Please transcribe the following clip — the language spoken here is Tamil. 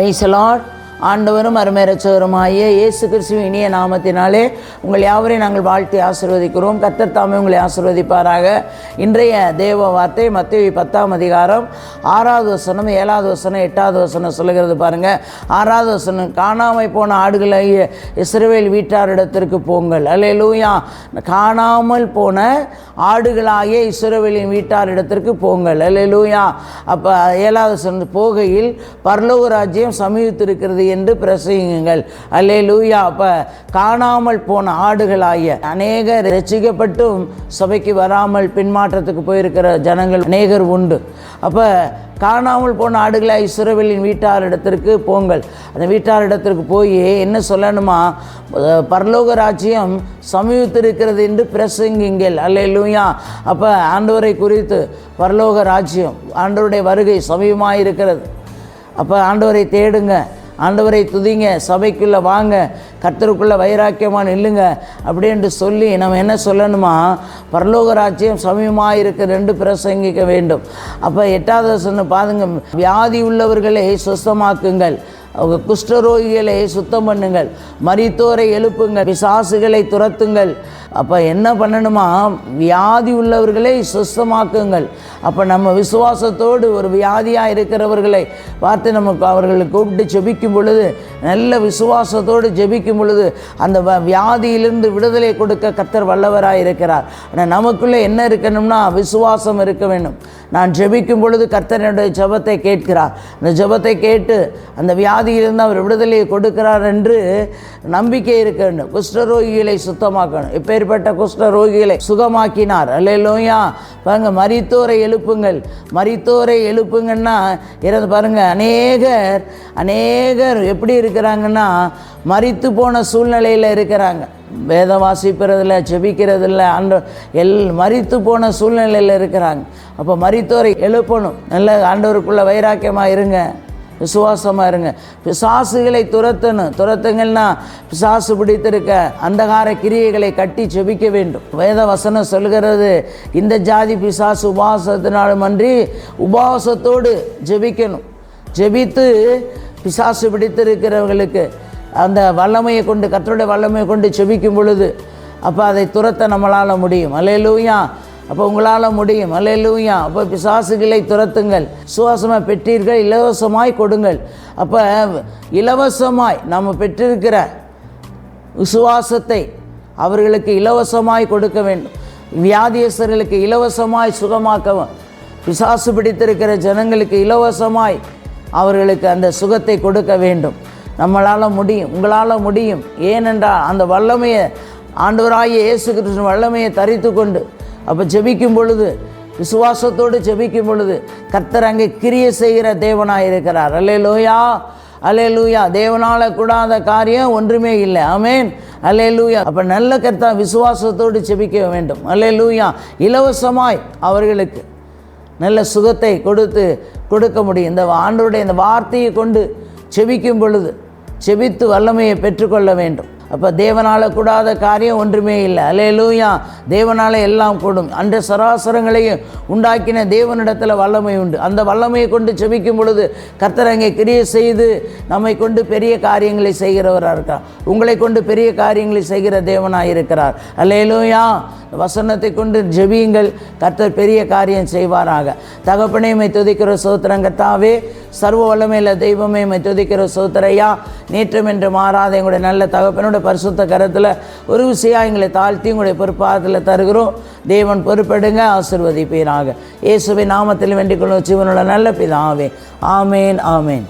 பிரைசலாட் ஆண்டவரும் அருமையரச்சவருமாகிய இயேசு கிறிஸ்துவின் இனிய நாமத்தினாலே உங்கள் யாவரையும் நாங்கள் வாழ்த்தி ஆசிர்வதிக்கிறோம். கத்தத்தாமே உங்களை ஆசிர்வதிப்பாராக. இன்றைய தேவ வார்த்தை மத்திய பத்தாம் அதிகாரம் ஆறாவது வசனம் ஏழாவது வசனம் எட்டாவது வசனம் சொல்லுகிறது பாருங்கள் ஆறாவது வசனம் காணாமல் போன ஆடுகளை இஸ்ரவேல் வீட்டாரிடத்திற்கு போங்கள். அல்லேலூயா. காணாமல் போன ஆடுகளாகிய இஸ்ரவேலின் வீட்டாரிடத்திற்கு போங்கள். அல்லேலூயா. அப்போ ஏழாவது வசனம் போகையில் பரலோக ராஜ்யம் சமீபத்திருக்கிறது என்று பிரசங்குங்கள் அல்லே லூயா அப்போ காணாமல் போன ஆடுகளாகிய அநேக ரசிக்கப்பட்டும் சபைக்கு வராமல் பின்மாற்றத்துக்கு போயிருக்கிற ஜனங்கள் அநேகர் உண்டு. அப்போ காணாமல் போன ஆடுகளாய் இஸ்ரவேலின் வீட்டாரிடத்திற்கு போங்கள். அந்த வீட்டாரிடத்திற்கு போய் என்ன சொல்லணுமா? பரலோக ராஜ்யம் சமீபத்திருக்கிறது என்று பிரசங்கிங்கள் அல்லேலூயா. அப்போ ஆண்டவரை குறித்து பரலோக ராஜ்யம் ஆண்டவருடைய வருகை சமீபமாக இருக்கிறது அப்போ ஆண்டவரை தேடுங்க. ஆண்டவரை துதிங்க சபைக்குள்ளே வாங்க கர்த்தருக்குள்ளே வைராக்கியமாக நில்லுங்க அப்படின்ட்டு சொல்லி நம்ம என்ன சொல்லணுமா? பரலோக ராஜ்யம் சமயமாக இருக்க ரெண்டு பிரசங்கிக்க வேண்டும். அப்போ எட்டாவது சொன்ன பாருங்க வியாதி உள்ளவர்களை சுத்தமாக்குங்கள். அவங்க குஷ்டரோகிகளை சுத்தம் பண்ணுங்கள். மரித்தோரை எழுப்புங்கள். பிசாசுகளை துரத்துங்கள். அப்போ என்ன பண்ணணுமா? வியாதி உள்ளவர்களை சுத்தமாக்குங்கள் அப்போ நம்ம விசுவாசத்தோடு ஒரு வியாதியாக இருக்கிறவர்களை பார்த்து நமக்கு அவர்களை கூப்பிட்டு ஜெபிக்கும் பொழுது நல்ல விசுவாசத்தோடு ஜெபிக்கும் பொழுது அந்த வ- வியாதியிலிருந்து விடுதலை கொடுக்க கத்தர் வல்லவராக இருக்கிறார். ஆனால் நமக்குள்ளே என்ன இருக்கணும்னா விசுவாசம் இருக்க வேண்டும். நான் ஜெபிக்கும் பொழுது கர்த்தனுடைய ஜபத்தை ஜெபத்தை கேட்கிறார். அந்த ஜெபத்தை கேட்டு அந்த வியாதியிலிருந்து அவர் விடுதலையை கொடுக்கிறார் என்று நம்பிக்கை இருக்க வேண்டும். குஷ்டரோகிகளை சுத்தமாக்கணும். இப்போ குஷ்ட ரோகிகளை சுகமாக்கினார். அல்லையிலோயா பாருங்க மரித்தோரை எழுப்புங்கள். மரித்தோரை எழுப்புங்கன்னா இறந்து பாருங்க அநேகர் அநேகர் எப்படி இருக்கிறாங்கன்னா மறித்து போன சூழ்நிலையில் இருக்கிறாங்க. வேதம் வாசிக்கிறதில்ல செபிக்கிறதில்ல அந்த எல் மறித்து போன சூழ்நிலையில் இருக்கிறாங்க. அப்போ மறித்தோரை எழுப்பணும். நல்ல ஆண்டவருக்குள்ள வைராக்கியமாக இருங்க. விசுவாசமாக இருங்க. பிசாசுகளை துரத்தணும். துரத்துங்கள்னா பிசாசு பிடித்திருக்க அந்தகார கிரியைகளை கட்டி செபிக்க வேண்டும். வேத வசனம் சொல்கிறது இந்த ஜாதி பிசாசு உபவாசத்தினாலும் அன்றி உபவாசத்தோடு ஜெபிக்கணும். ஜெபித்து பிசாசு பிடித்திருக்கிறவர்களுக்கு அந்த வல்லமையை கொண்டு கத்தருடைய வல்லமையை கொண்டு செபிக்கும் பொழுது அப்போ அதை துரத்த நம்மளால் முடியும். அல்லேலூயா. அப்போ உங்களால் முடியும். அல்லேலூயா. அப்போ பிசாசுகளை துரத்துங்கள். சுவாசமாக பெற்றீர்கள் இலவசமாய் கொடுங்கள். அப்போ இலவசமாய் நம்ம பெற்றிருக்கிற விசுவாசத்தை அவர்களுக்கு இலவசமாய் கொடுக்க வேண்டும். வியாதியஸ்தர்களுக்கு இலவசமாய் சுகமாக்கவும் பிசாசு பிடித்திருக்கிற ஜனங்களுக்கு இலவசமாய் அவர்களுக்கு அந்த சுகத்தை கொடுக்க வேண்டும். நம்மளால் முடியும் உங்களால் முடியும். ஏனென்றால் அந்த வல்லமையை ஆண்டவராகிய இயேசு கிருஷ்ணன் வல்லமையை தரித்து கொண்டு அப்போ ஜெபிக்கும் பொழுது விசுவாசத்தோடு ஜெபிக்கும் பொழுது கர்த்தர் அங்கே கிரிய செய்கிற தேவனாக இருக்கிறார். அலே லூயா அலே லூயா தேவனால கூடாத காரியம் ஒன்றுமே இல்லை. அமென் அலே லூயா அப்போ நல்ல கர்த்தா விசுவாசத்தோடு ஜெபிக்க வேண்டும். அலே லூயா இலவசமாய் அவர்களுக்கு நல்ல சுகத்தை கொடுத்து கொடுக்க முடியும். இந்த ஆண்டோடைய இந்த வார்த்தையை கொண்டு செபிக்கும் பொழுது செபித்து வல்லமையை பெற்றுக்கொள்ள வேண்டும். அப்போ தேவனால் கூடாத காரியம் ஒன்றுமே இல்லை. அலையலூயா தேவனால் எல்லாம் கூடும். அன்று சராசரங்களையும் உண்டாக்கின தேவனிடத்தில் வல்லமை உண்டு. அந்த வல்லமையை கொண்டு செபிக்கும் பொழுது கர்த்தர் அங்கே கிரியை செய்து நம்மை கொண்டு பெரிய காரியங்களை செய்கிறவராக இருக்கார் உங்களை கொண்டு பெரிய காரியங்களை செய்கிற தேவனாக இருக்கிறார் அல்லேலூயா. வசனத்தை கொண்டு ஜெபியுங்கள். கர்த்தர் பெரிய காரியம் செய்வாராக. தகப்பனே துதிக்கிற சோத்திரங்கத்தாவே சர்வ வல்லமையில் தெய்வமே துதிக்கிற சோத்திரையா. நேற்றம் என்று மாறாத எங்களுடைய நல்ல தகப்பனோட பரிசுத்த கரத்தில் ஒரு விஷயம் எங்களை தாழ்த்தி உங்களுடைய பொறுப்பாதத்தில் தருகிறோம். தேவன் பொறுப்பெடுங்க ஆசிர்வதிப்பீராக. இயேசுவை நாமத்தில் வேண்டிக் கொள்ளும் ஜீவனுள்ள நல்ல பிதாவே. ஆமேன் ஆமேன்.